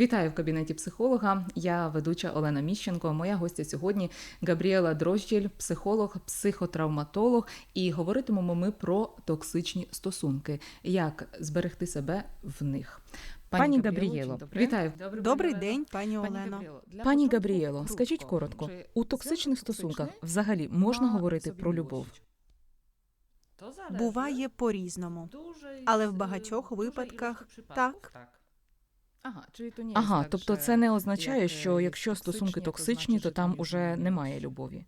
Вітаю в кабінеті психолога. Я ведуча Олена Міщенко. Моя гостя сьогодні Габріела Дрожділь, психолог, психотравматолог. І говоритимемо ми про токсичні стосунки, як зберегти себе в них. Пані Габрієло, вітаю. Добрий день, пані Олено. Пані Габрієло, скажіть коротко, у токсичних стосунках взагалі можна говорити про любов? Буває по-різному, але в багатьох випадках так. Ага, чи Ага, тобто це не означає, що якщо стосунки токсичні, то там уже немає любові.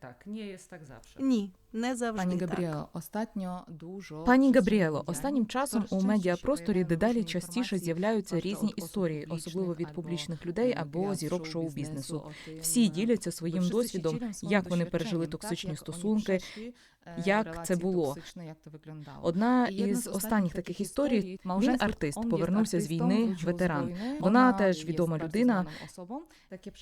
Так, nie jest tak zawsze. Ні, не завжди Пані так. Габріело, останньо дуже Пані Габріело, останнім часом у медіапросторі дедалі частіше з'являються різні історії, особливо від публічних людей або зірок шоу-бізнесу. Всі діляться своїм досвідом, як вони пережили токсичні стосунки, як це було. Одна із останніх таких історій він артист, повернувся з війни, ветеран. Вона теж відома людина.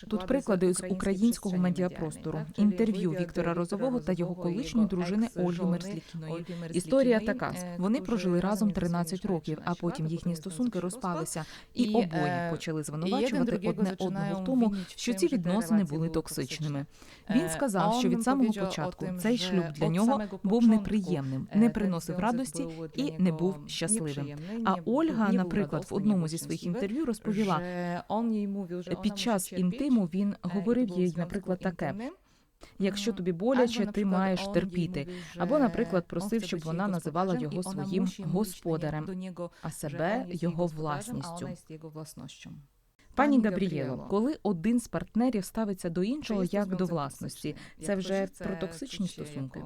Тут приклади з українського медіапростору, інтерв'ю Віктора Розового та його колишньої дружини Ольги Мерзлікіної. Історія така: вони прожили разом 13 років, а потім їхні стосунки розпалися, і І, обоє е, почали звинувачувати одне одного в тому, що ці відносини були токсичними. Е, Він сказав, що від самого початку цей шлюб для нього був неприємним, не приносив радості і не був щасливим. А Ольга, наприклад, в одному зі своїх інтерв'ю розповіла, під час інтиму він говорив їй, наприклад, таке. Якщо тобі боляче, ти маєш терпіти. Або, наприклад, просив, щоб вона називала його своїм господарем, а себе його власністю. Пані Габрієло, коли один з партнерів ставиться до іншого як до власності, це вже про токсичні стосунки.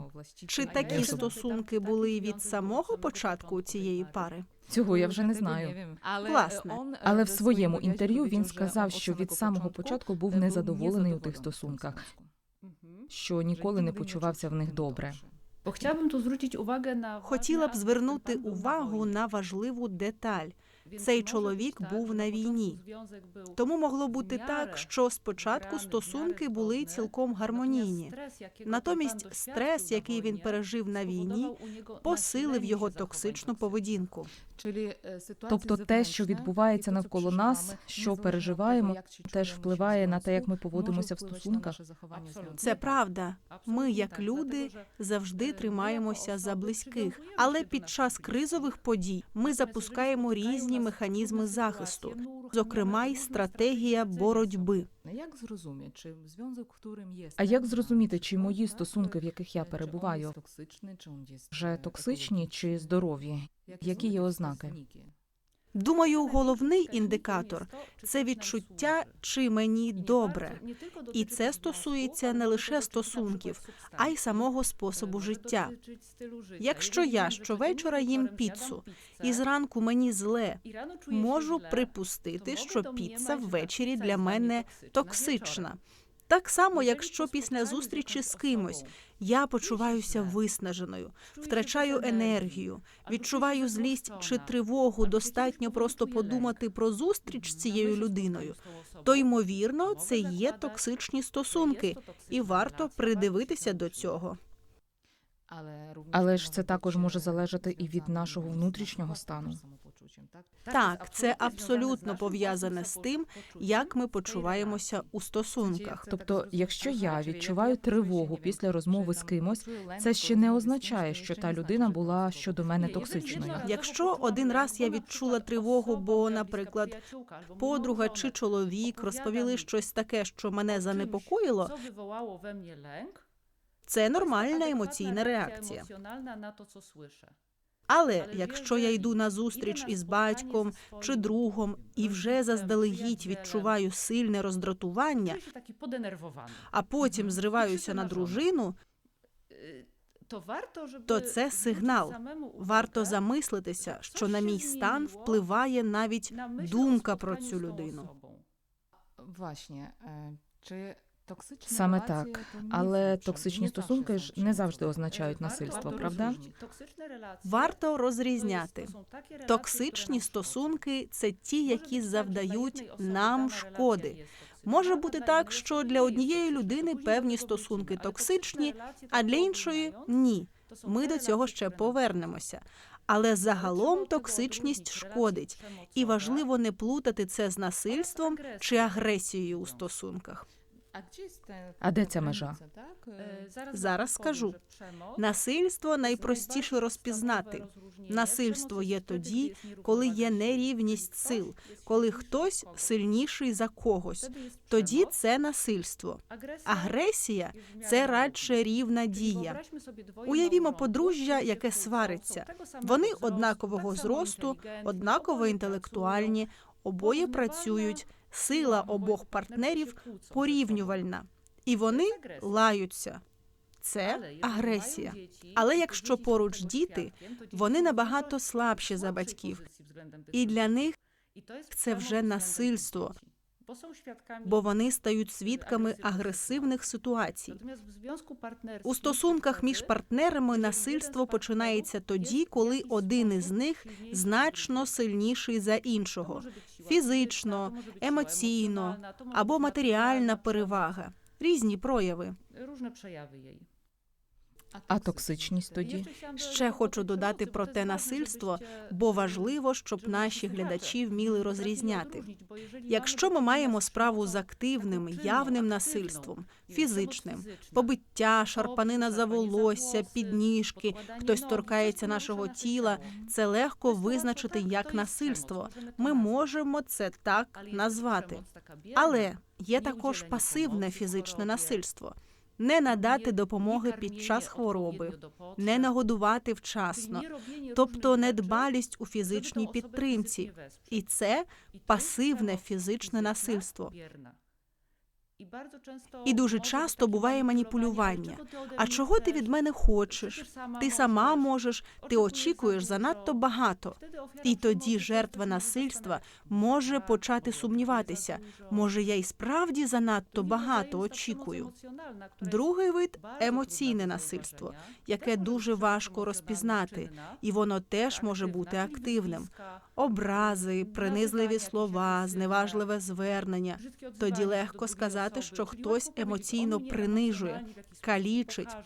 Чи такі стосунки були від самого початку цієї пари? Цього я вже не знаю. Власне. Але в своєму інтерв'ю він сказав, що від самого початку був незадоволений у тих стосунках, що ніколи не почувався в них добре. Хотіла б звернути увагу на важливу деталь. Цей чоловік був на війні. Тому могло бути так, що спочатку стосунки були цілком гармонійні. Натомість стрес, який він пережив на війні, посилив його токсичну поведінку. Тобто те, що відбувається навколо нас, що переживаємо, теж впливає на те, як ми поводимося в стосунках. Це правда. Ми, як люди, завжди тримаємося за близьких, але під час кризових подій ми запускаємо різні механізми захисту, зокрема й стратегія боротьби. Як зрозуміти, чи є а як зрозуміти, чи мої стосунки, в яких я перебуваю, вже токсичні чи здорові? Які є ознаки? Думаю, головний індикатор це відчуття, чи мені добре, і це стосується не лише стосунків, а й самого способу життя. Якщо я щовечора їм піцу і зранку мені зле, можу припустити, що піца ввечері для мене токсична. Так само, якщо після зустрічі з кимось я почуваюся виснаженою, втрачаю енергію, відчуваю злість чи тривогу, достатньо просто подумати про зустріч з цією людиною, то ймовірно це є токсичні стосунки, і варто придивитися до цього. Але ж це також може залежати і від нашого внутрішнього стану. Так, це абсолютно пов'язане з тим, як ми почуваємося у стосунках. Тобто, якщо я відчуваю тривогу після розмови з кимось, це ще не означає, що та людина була щодо мене токсичною. Якщо один раз я відчула тривогу, бо, наприклад, подруга чи чоловік розповіли щось таке, що мене занепокоїло, це нормальна емоційна реакція. Але якщо я йду на зустріч із батьком чи другом і вже заздалегідь відчуваю сильне роздратування, а потім зриваюся на дружину, то це сигнал. Варто замислитися, що на мій стан впливає навіть думка про цю людину. Właśnie, чи Саме так, але токсичні стосунки ж не завжди означають насильство, правда? Варто розрізняти. Токсичні стосунки це ті, які завдають нам шкоди. Може бути так, що для однієї людини певні стосунки токсичні, а для іншої ні. Ми до цього ще повернемося. Але загалом токсичність шкодить, і важливо не плутати це з насильством чи агресією у стосунках. А де ця межа? Е, Зараз скажу. Насильство найпростіше розпізнати. Насильство є тоді, коли є нерівність сил, коли хтось сильніший за когось. Тоді це насильство. Агресія це радше рівна дія. Уявімо подружжя, яке свариться. Вони однакового зросту, однаково інтелектуальні, обоє працюють. Сила обох партнерів порівнювальна, і вони лаються. Це агресія. Але якщо поруч діти, вони набагато слабші за батьків, і для них це вже насильство, бо вони стають свідками агресивних ситуацій. У стосунках між партнерами насильство починається тоді, коли один із них значно сильніший за іншого фізично, емоційно або матеріальна перевага. Різні прояви. А токсичність тоді? Ще хочу додати про те насильство, бо важливо, щоб наші глядачі вміли розрізняти. Якщо ми маємо справу з активним, явним насильством, фізичним, побиття, шарпанина за волосся, підніжки, хтось торкається нашого тіла, це легко визначити як насильство. Ми можемо це так назвати. Але є також пасивне фізичне насильство. Не надати допомоги під час хвороби, не нагодувати вчасно, тобто недбалість у фізичній підтримці. І це пасивне фізичне насильство. І дуже часто буває маніпулювання. А чого ти від мене хочеш? Ти сама можеш, ти очікуєш занадто багато. І тоді жертва насильства може почати сумніватися. Може, я й справді занадто багато очікую. Другий вид емоційне насильство, яке дуже важко розпізнати, і воно теж може бути активним. Образи, принизливі слова, зневажливе звернення. Тоді легко сказати, що хтось емоційно принижує, калічить.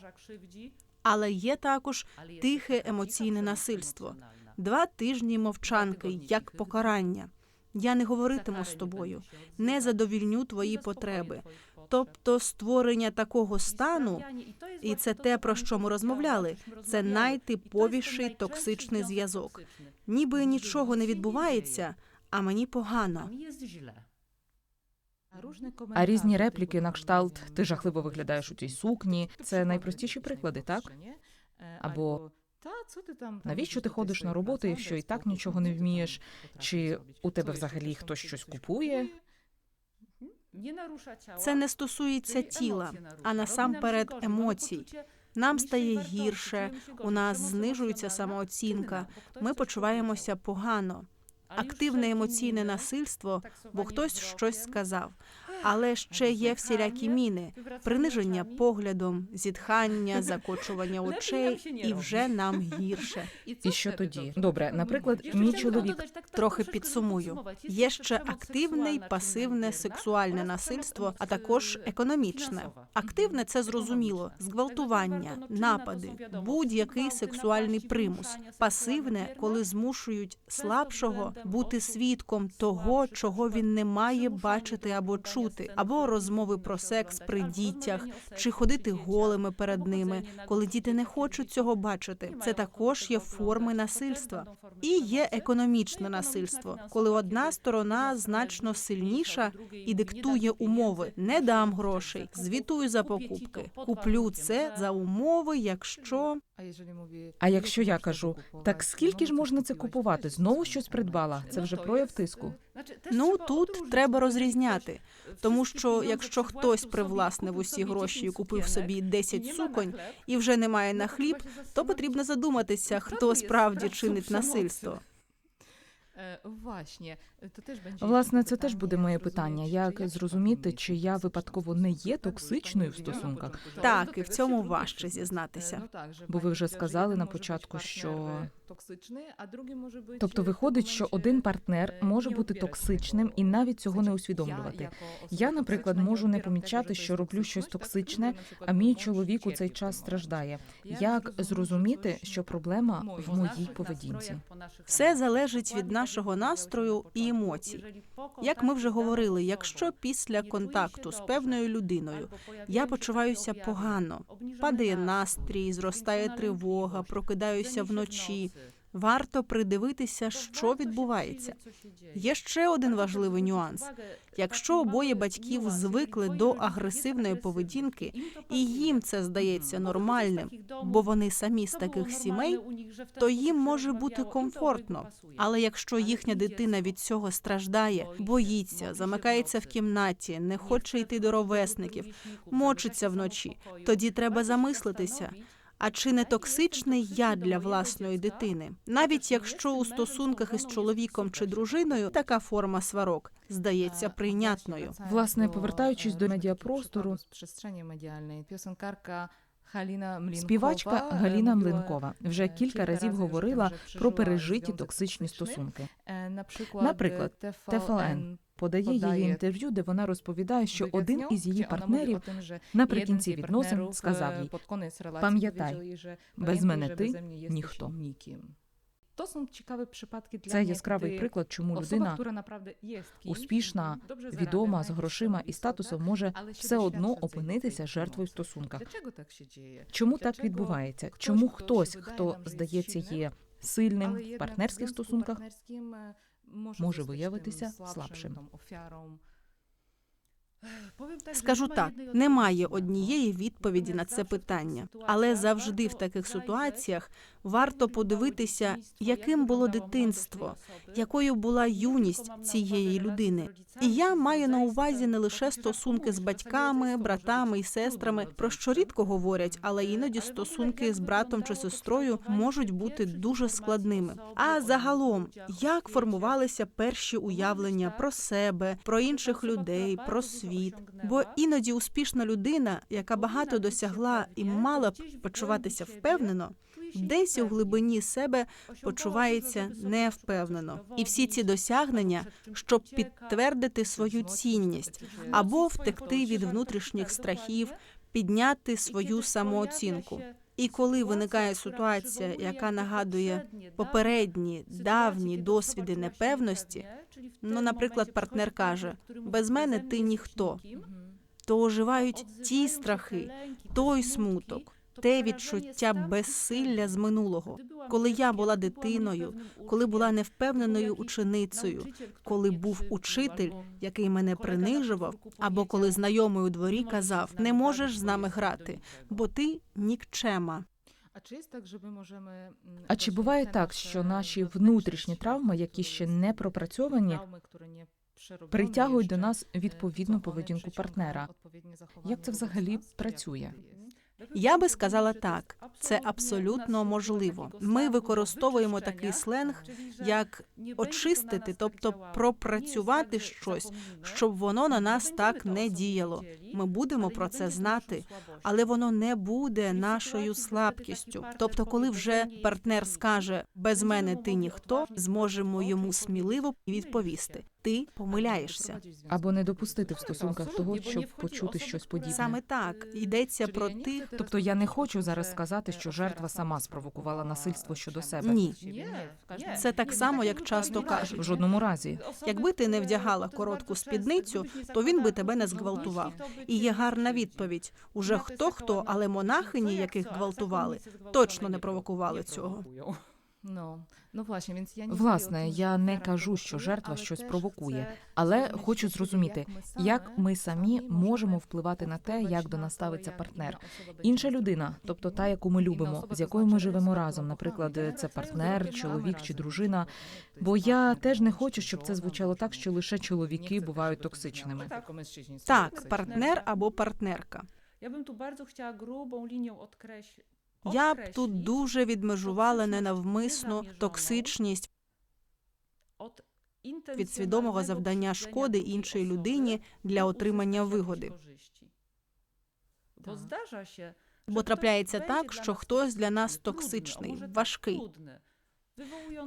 Але є також тихе емоційне насильство. Два тижні мовчанки як покарання. Я не говоритиму з тобою, не задовільню твої потреби. Тобто створення такого стану, і це те, про що ми розмовляли, це найтиповіший токсичний зв'язок. Ніби нічого не відбувається, а мені погано. А різні репліки на кшталт ти жахливо виглядаєш у цій сукні. Це найпростіші приклади, так? Або навіщо ти ходиш на роботу, якщо і так нічого не вмієш? Чи у тебе взагалі хтось щось купує? Це не стосується тіла, а насамперед емоцій. Нам стає гірше, у нас знижується самооцінка, ми почуваємося погано. Активне емоційне насильство, бо хтось щось сказав. Але ще є всілякі міни, приниження поглядом, зітхання, закочування очей, і вже нам гірше. І що тоді? Добре, наприклад, мій чоловік Трохи підсумую. Є ще активне й пасивне сексуальне насильство, а також економічне. Активне це зрозуміло: зґвалтування, напади, будь-який сексуальний примус. Пасивне, коли змушують слабшого бути свідком того, чого він не має бачити або чути, або розмови про секс при дітях, чи ходити голими перед ними, коли діти не хочуть цього бачити. Це також є форми насильства. І є економічне насильство, коли одна сторона значно сильніша і диктує умови. Не дам грошей, звітую за покупки. Куплю це за умови, якщо А якщо я кажу, так скільки ж можна це купувати? Знову щось придбала. Це вже прояв тиску. ну тут треба розрізняти, тому що якщо хтось привласнив усі гроші і купив собі 10 суконь і вже немає на хліб, то потрібно задуматися, хто справді чинить насильство. Власне, це теж буде моє питання. Як зрозуміти, чи я випадково не є токсичною в стосунках? Так, і в цьому важче зізнатися. Бо ви вже сказали на початку, що Тобто виходить, що один партнер може бути токсичним і навіть цього не усвідомлювати. Я, наприклад, можу не помічати, що роблю щось токсичне, а мій чоловік у цей час страждає. Як зрозуміти, що проблема в моїй поведінці? Все залежить від нашого настрою і емоцій. Як ми вже говорили, якщо після контакту з певною людиною я почуваюся погано, падає настрій, зростає тривога, прокидаюся вночі. Варто придивитися, що відбувається. Є ще один важливий нюанс. Якщо обоє батьків звикли до агресивної поведінки, і їм це здається нормальним, бо вони самі з таких сімей, то їм може бути комфортно. Але якщо їхня дитина від цього страждає, боїться, замикається в кімнаті, не хоче йти до ровесників, мочиться вночі, тоді треба замислитися. А чи не токсичний я для власної дитини, навіть якщо у стосунках із чоловіком чи дружиною така форма сварок здається прийнятною? Власне, повертаючись до медіапростору, співачка Галіна Млинкова вже кілька разів говорила про пережиті токсичні стосунки. Наприклад, TVN подає її інтерв'ю, де вона розповідає, що один із її партнерів наприкінці відносин сказав е, їй: Пам'ятай, без мене ти ніхто. Це яскравий приклад, чому людина успішна, відома з грошима і статусом може все одно опинитися жертвою в стосунках. Чому так відбувається? Чому хто хтось, хто здається є сильним в партнерських стосунках, e, може, виявитися слабшим, Скажу так, немає однієї відповіді на це питання, але завжди в таких ситуаціях варто подивитися, яким було дитинство, якою була юність цієї людини. І я маю на увазі не лише стосунки з батьками, братами і сестрами, про що рідко говорять, але іноді стосунки з братом чи сестрою можуть бути дуже складними. А загалом, як формувалися перші уявлення про себе, про інших людей, про світ? Бо іноді успішна людина, яка багато досягла і мала б почуватися впевнено, десь у глибині себе почувається невпевнено. І всі ці досягнення, щоб підтвердити свою цінність або втекти від внутрішніх страхів, підняти свою самооцінку. І коли виникає ситуація, яка нагадує попередні давні досвіди непевності, ну, наприклад, партнер каже: без мене ти ніхто, то оживають ті страхи, той смуток, те відчуття безсилля з минулого, коли я була дитиною, коли була невпевненою ученицею, коли був учитель, який мене принижував, або коли знайомий у дворі казав: не можеш з нами грати, бо ти нікчема. А чи так, що ми можемо, чи буває так, що наші внутрішні травми, які ще не пропрацьовані, притягують до нас відповідну поведінку партнера? Як це взагалі працює? Я би сказала так, це абсолютно можливо. Ми використовуємо такий сленг, як очистити, тобто пропрацювати щось, щоб воно на нас так не діяло. Ми будемо про це знати, але воно не буде нашою слабкістю. Тобто, коли вже партнер скаже без мене ти ніхто, зможемо йому сміливо відповісти: ти помиляєшся. Або не допустити в стосунках того, щоб почути щось подібне. Саме так йдеться про тих, Тобто я не хочу зараз сказати, що жертва сама спровокувала насильство щодо себе. ні. Це так само, як часто кажуть. В жодному разі. Якби ти не вдягала коротку спідницю, то він би тебе не зґвалтував. І є гарна відповідь: уже хто хто, але монахині, яких гвалтували, точно не провокували цього. Ну, ну власне, він я не Власне, я не кажу, що жертва щось провокує, але хочу зрозуміти, як ми самі можемо впливати на те, як до нас ставиться партнер. Інша людина, тобто та, яку ми любимо, з якою ми живемо разом, наприклад, це партнер, чоловік чи дружина. Бо я теж не хочу, щоб це звучало так, що лише чоловіки бувають токсичними. Так, партнер або партнерка. Я б тут дуже хотіла грубу лінію откреслити. Я б тут дуже відмежувала ненавмисну токсичність від свідомого завдання шкоди іншій людині для отримання вигоди. Бо трапляється так, що хтось для нас токсичний, важкий.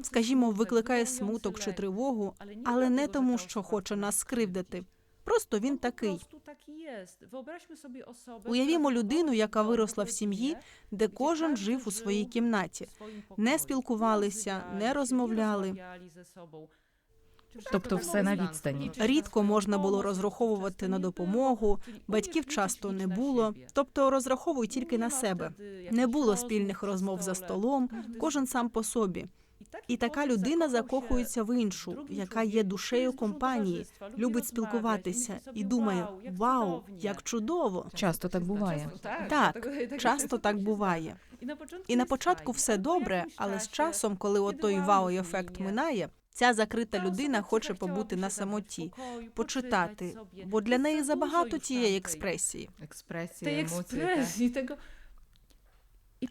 Скажімо, викликає смуток чи тривогу, але не тому, що хоче нас скривдити. Просто він такий. Уявімо людину, яка виросла в сім'ї, де кожен жив у своїй кімнаті, не спілкувалися, не розмовляли. Тобто все на відстані. Рідко можна було розраховувати на допомогу, батьків часто не було, тобто розраховуй тільки на себе. Не було спільних розмов за столом, кожен сам по собі. І така людина закохується в іншу, яка є душею компанії, любить спілкуватися і думає: Вау, як чудово! Часто так буває. Так, часто так буває. І на початку все добре, але з часом, коли отой вау-ефект минає, ця закрита людина хоче побути на самоті, почитати, бо для неї забагато тієї експресії. Експресія, Tej емоції.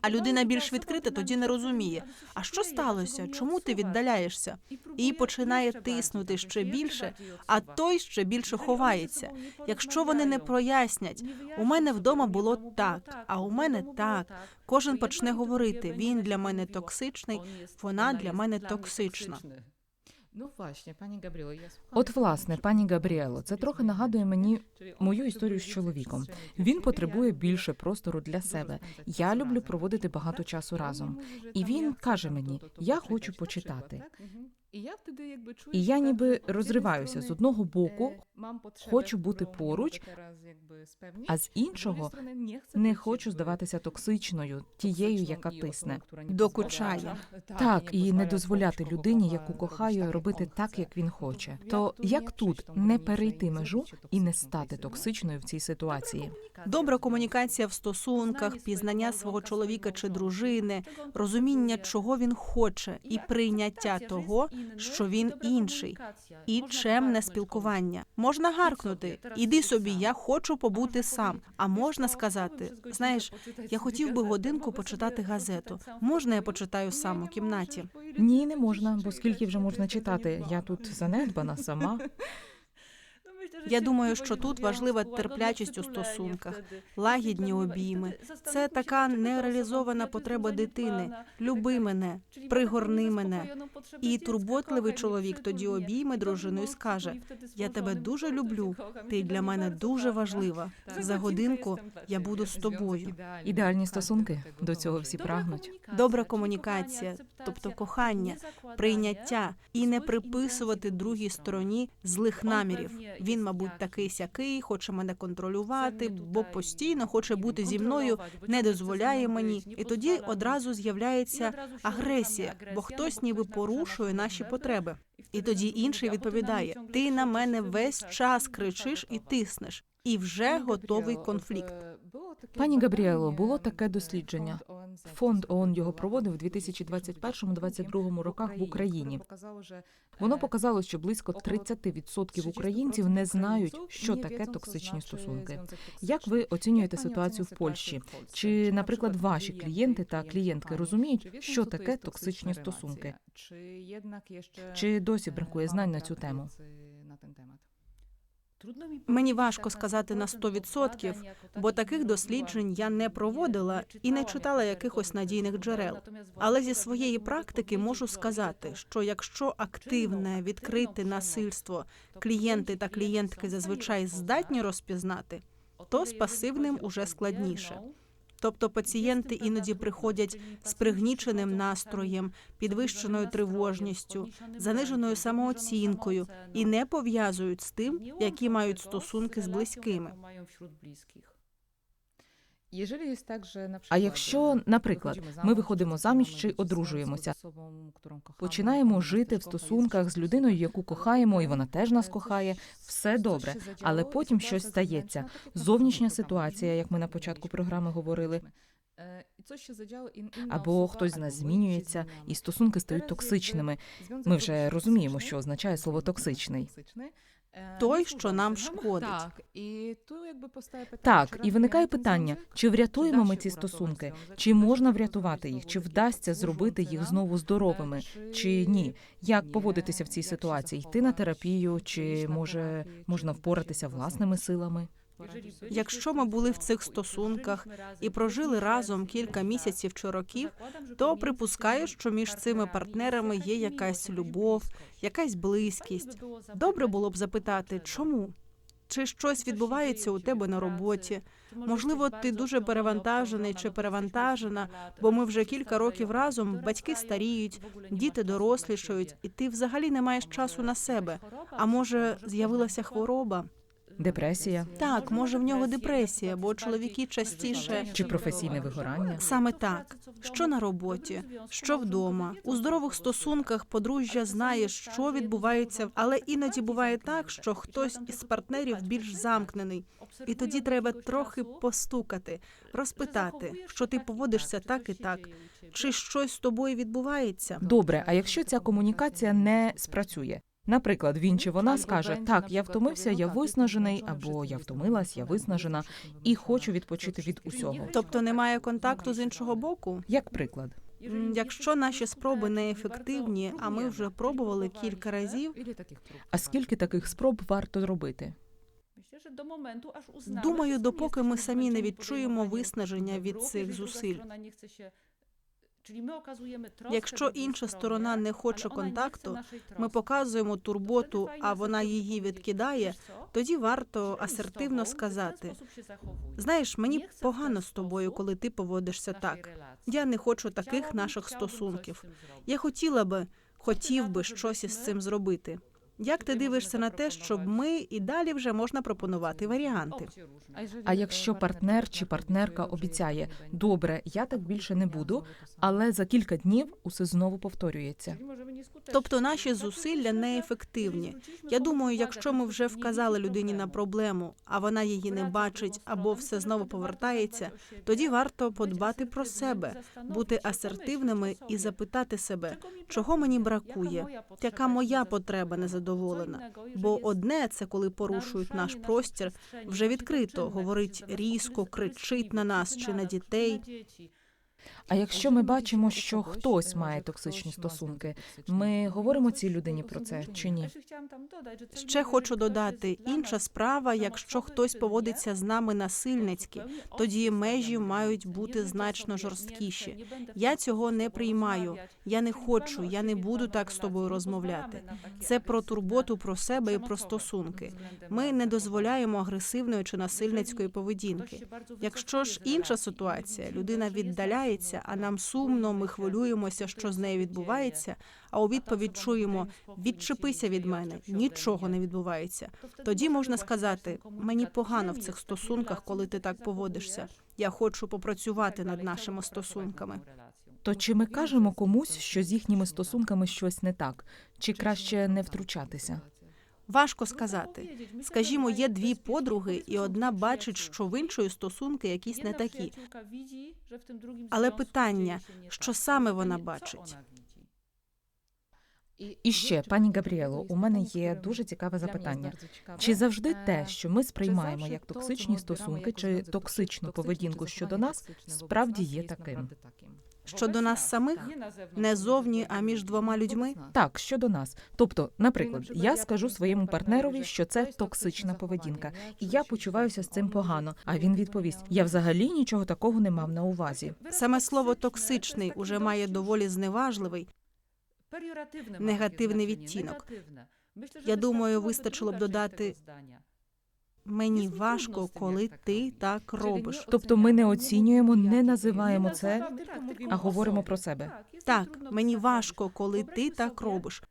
А людина більш відкрита тоді не розуміє, а що сталося, чому ти віддаляєшся? І починає тиснути ще більше, а той ще більше ховається. Якщо вони не прояснять, у мене вдома було так, а у мене так. Кожен почне говорити: він для мене токсичний, вона для мене токсична. Ну, власне, пані Gabrielo, ja От, власне, пані Габріело, це трохи нагадує мені мою історію з чоловіком. Він потребує більше простору для себе. Я люблю проводити багато часу разом. І він каже мені: я хочу почитати. І я ніби розриваюся з одного боку, хочу бути поруч, а з іншого не хочу здаватися токсичною, тією, яка тисне. Докучає. Так, і не дозволяти людині, яку кохаю, робити так, як він хоче. То як тут не перейти межу і не стати токсичною в цій ситуації? Добра комунікація в стосунках, пізнання свого чоловіка чи дружини, розуміння, чого він хоче, і прийняття того, що він інший, і чемне спілкування. Можна гаркнути, іди собі, я хочу побути сам. А можна сказати, знаєш, я хотів би годинку почитати газету. Можна я почитаю сам у кімнаті? Ні, не можна, бо скільки вже можна читати? Я тут занедбана сама. Я думаю, що тут важлива терплячість у стосунках, лагідні обійми. Це така нереалізована потреба дитини. Люби мене, пригорни мене. І турботливий чоловік тоді обійме дружину і скаже: Я тебе дуже люблю. Ти для мене дуже важлива. За годинку я буду з тобою. Ідеальні стосунки до цього всі прагнуть. Добра комунікація, тобто кохання, прийняття і не приписувати другій стороні злих намірів. Він, мабуть, такий сякий, хоче мене контролювати, бо постійно хоче бути зі мною, не дозволяє мені. І тоді одразу з'являється агресія, бо хтось ніби порушує наші потреби. І тоді інший відповідає: Ти на мене весь час кричиш і тиснеш, і вже готовий конфлікт. Пані Габріело, було таке дослідження. Фонд ООН його проводив у 2021-2022 роках в Україні. Воно показало, що близько 30% українців не знають, що таке токсичні стосунки. Як ви оцінюєте ситуацію в Польщі? Чи, наприклад, ваші клієнти та клієнтки розуміють, що таке токсичні стосунки? Чи досі бракує знань на цю тему? Мені важко сказати на 100%, бо таких досліджень я не проводила і не читала якихось надійних джерел. Але зі своєї практики можу сказати, що якщо активне відкрите насильство клієнти та клієнтки зазвичай здатні розпізнати, то з пасивним уже складніше. Тобто пацієнти іноді приходять з пригніченим настроєм, підвищеною тривожністю, заниженою самооцінкою і не пов'язують з тим, які мають стосунки з близькими. А якщо, наприклад, ми виходимо заміж чи одружуємося, починаємо жити в стосунках з людиною, яку кохаємо, і вона теж нас кохає, все добре, але потім щось стається. Зовнішня ситуація, як ми на початку програми говорили, або хтось з нас змінюється, і стосунки стають токсичними. Ми вже розуміємо, що означає слово токсичний. Той, що нам шкодить. Так, і тут якби постає питання. Так, і виникає питання: чи врятуємо ми ці стосунки, чи можна врятувати їх, чи вдасться зробити їх знову здоровими, чи ні? Як поводитися в цій ситуації? Йти на терапію, чи може можна впоратися власними силами? Якщо ми були в цих стосунках і прожили разом кілька місяців чи років, то припускаю, що між цими партнерами є якась любов, якась близькість. Добре було б запитати, чому? Чи щось відбувається у тебе на роботі? Можливо, ти дуже перевантажений чи перевантажена, бо ми вже кілька років разом, батьки старіють, діти дорослішають, і ти взагалі не маєш часу на себе. А може, з'явилася хвороба? Депресія Так, може в нього депресія, бо чоловіки частіше чи професійне вигорання? саме так. Що на роботі, що вдома. У здорових стосунках подружжя знає, що відбувається, але іноді буває так, що хтось із партнерів більш замкнений, і тоді треба трохи постукати, розпитати, що ти поводишся так і так, чи щось з тобою відбувається. Добре, а якщо ця комунікація не спрацює? Наприклад, він чи вона скаже: так, я втомився, я виснажений, або я втомилась, я виснажена і хочу відпочити від усього. Тобто немає контакту з іншого боку. Як приклад, Якщо наші спроби неефективні, а ми вже пробували кілька разів, а скільки таких спроб варто робити? Думаю, допоки ми самі не відчуємо виснаження від цих зусиль. Якщо інша сторона не хоче контакту, ми показуємо турботу, а вона її відкидає, тоді варто асертивно сказати: знаєш, мені погано з тобою, коли ти поводишся так. Я не хочу таких наших стосунків. Я хотіла би, хотів би щось із цим зробити. Як ти дивишся на те, щоб ми і далі вже можна пропонувати варіанти? А якщо партнер чи партнерка обіцяє, добре, я так більше не буду, але за кілька днів усе знову повторюється. Тобто наші зусилля неефективні. Я думаю, якщо ми вже вказали людині на проблему, а вона її не бачить або все знову повертається, тоді варто подбати про себе, бути асертивними і запитати себе, чого мені бракує, яка моя потреба незадоволена. Бо одне це коли порушують наш простір, вже відкрито говорить різко, кричить на нас чи на дітей. А якщо ми бачимо, що хтось має токсичні стосунки, ми говоримо цій людині про це чи ні? Ще хочу додати інша справа, якщо хтось поводиться з нами насильницьки, тоді межі мають бути значно жорсткіші. Я цього не приймаю. Я не хочу, я не буду так з тобою розмовляти. Це про турботу про себе і про стосунки. Ми не дозволяємо агресивної чи насильницької поведінки. Якщо ж інша ситуація, людина віддаляється, а нам сумно, ми хвилюємося, що з нею відбувається. А у відповідь чуємо відчепися від мене, нічого не відбувається. Тоді можна сказати: мені погано в цих стосунках, коли ти так поводишся. Я хочу попрацювати над нашими стосунками. То чи ми кажемо комусь, що з їхніми стосунками щось не так, чи краще не втручатися? Важко сказати. Скажімо, є дві подруги, і одна бачить, що в іншої стосунки якісь не такі. Але питання, що саме вона бачить? І ще, пані Габріело, у мене є дуже цікаве запитання. Чи завжди те, що ми сприймаємо як токсичні стосунки чи токсичну поведінку щодо нас, справді є таким? Щодо нас самих, не зовні, а між двома людьми. Так, щодо нас. Тобто, наприклад, я скажу своєму партнерові, що це токсична поведінка, і я почуваюся з цим погано. А він відповість: я взагалі нічого такого не мав на увазі. Саме слово токсичний уже має доволі зневажливий. негативний відтінок. Я думаю, вистачило б додати мені важко, коли ти так робиш. Тобто, ми не оцінюємо, не називаємо це, а говоримо про себе. Так, мені важко, коли ти так робиш.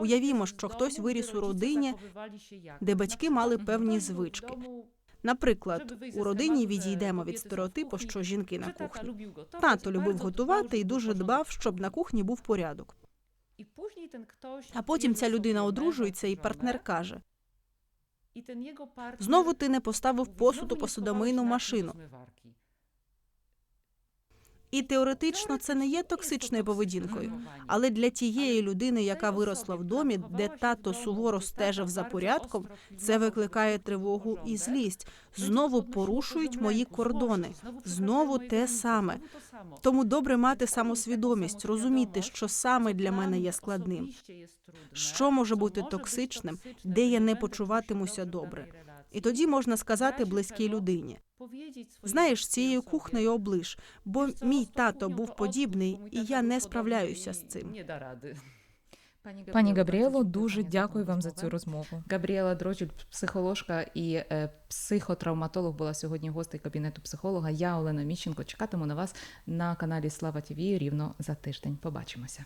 Уявімо, що хтось виріс у родині, де батьки мали певні звички. Наприклад, у родині відійдемо від стереотипу, що жінки на кухні. Тато любив готувати і дуже дбав, щоб на кухні був порядок. А потім ця людина одружується, і партнер каже: знову ти не поставив посуд у посудомийну машину. І теоретично це не є токсичною поведінкою. Але для тієї людини, яка виросла в домі, де тато суворо стежив за порядком, це викликає тривогу і злість. Знову порушують мої кордони. Знову те саме. Тому добре мати самосвідомість, розуміти, що саме для мене є складним, що може бути токсичним, де я не почуватимуся добре. І тоді можна сказати близькій людині: знаєш, цією кухнею облиш, бо мій тато був подібний, і я не справляюся з цим. Пані Габріело, дуже дякую вам за цю розмову. Габріела Дрочіль, психоложка і е, психотравматолог, була сьогодні гостею кабінету психолога. Я Олена Міщенко. Чекатиму на вас на каналі Слава ТВ рівно за тиждень. Побачимося.